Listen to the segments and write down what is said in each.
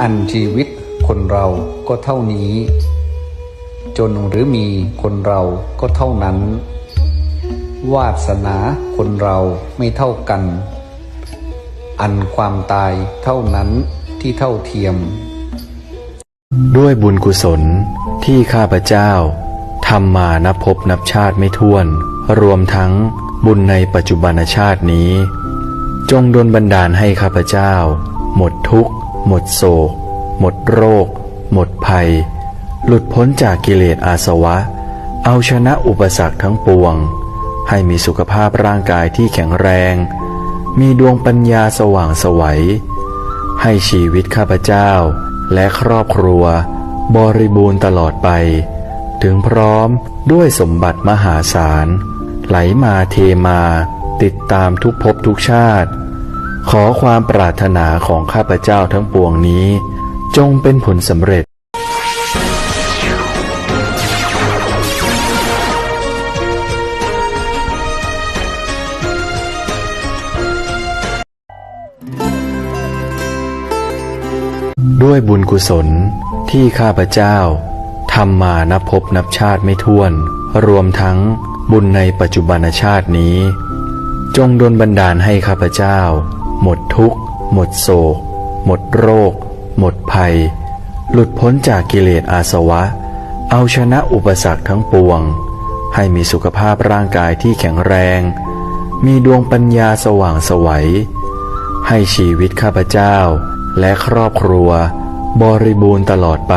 อันชีวิตคนเราก็เท่านี้ จนหรือมีคนเราก็เท่านั้น วาสนาคนเราไม่เท่ากัน อันความตายเท่านั้นที่เท่าเทียม ด้วยบุญกุศลที่ข้าพเจ้าทำมานับพบนับชาติไม่ถ้วน รวมทั้งบุญในปัจจุบันชาตินี้ จงดลบันดาลให้ข้าพเจ้า หมดทุกข์ หมดโศก หมดโรค หมดภัย หลุดพ้นจากกิเลสอาสวะ เอาชนะอุปสรรคทั้งปวง ให้มีสุขภาพร่างกายที่แข็งแรง มีดวงปัญญาสว่างสวัย ให้ชีวิตข้าพเจ้า และครอบครัว บริบูรณ์ตลอดไป ถึงพร้อมด้วยสมบัติมหาศาล ไหลมาเทมา ติดตามทุกภพทุกชาติ ขอความปรารถนาของข้าพเจ้าทั้งปวงนี้ จงเป็นผลสำเร็จ ด้วยบุญกุศลที่ข้าพเจ้าทำมานับพบนับชาติไม่ถ้วน รวมทั้งบุญในปัจจุบันชาตินี้ จงดลบันดาลให้ข้าพเจ้า หมดทุกข์ หมดโศก หมดโรค หมดภัย หลุดพ้นจากกิเลสอาสวะ เอาชนะอุปสรรคทั้งปวง ให้มีสุขภาพร่างกายที่แข็งแรง มีดวงปัญญาสว่างสวัย ให้ชีวิตข้าพเจ้า และครอบครัว บริบูรณ์ตลอดไป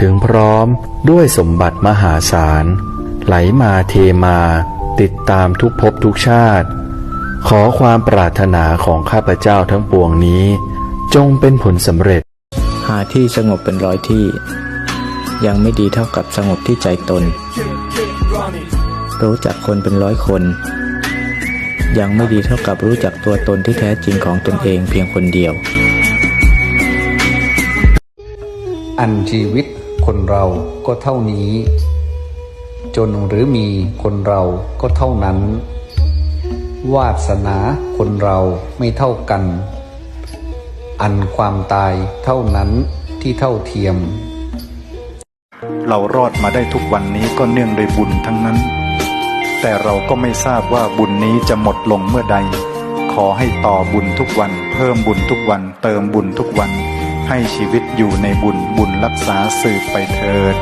ถึงพร้อมด้วยสมบัติมหาศาล ไหลมาเทมา ติดตามทุกภพทุกชาติ ขอความปรารถนาของข้าพเจ้าทั้งปวงนี้ จงเป็นผลสำเร็จ หาที่สงบเป็นร้อยที่ ยังไม่ดีเท่ากับสงบที่ใจตน รู้จักคนเป็นร้อยคน ยังไม่ดีเท่ากับรู้จักตัวตนที่แท้จริงของตนเองเพียงคนเดียว อันชีวิตคนเราก็เท่านี้ จนหรือมีคนเราก็เท่านั้น วาสนาคนเราไม่เท่ากัน อันความตายเท่านั้นที่เท่าเทียม เรารอดมาได้ทุกวันนี้ก็เนื่องโดยบุญทั้งนั้น แต่เราก็ไม่ทราบว่าบุญนี้จะหมดลงเมื่อใด ขอให้ต่อบุญทุกวัน เพิ่มบุญทุกวัน เติมบุญทุกวัน ให้ชีวิตอยู่ในบุญบุญรักษาสืบไปเถิด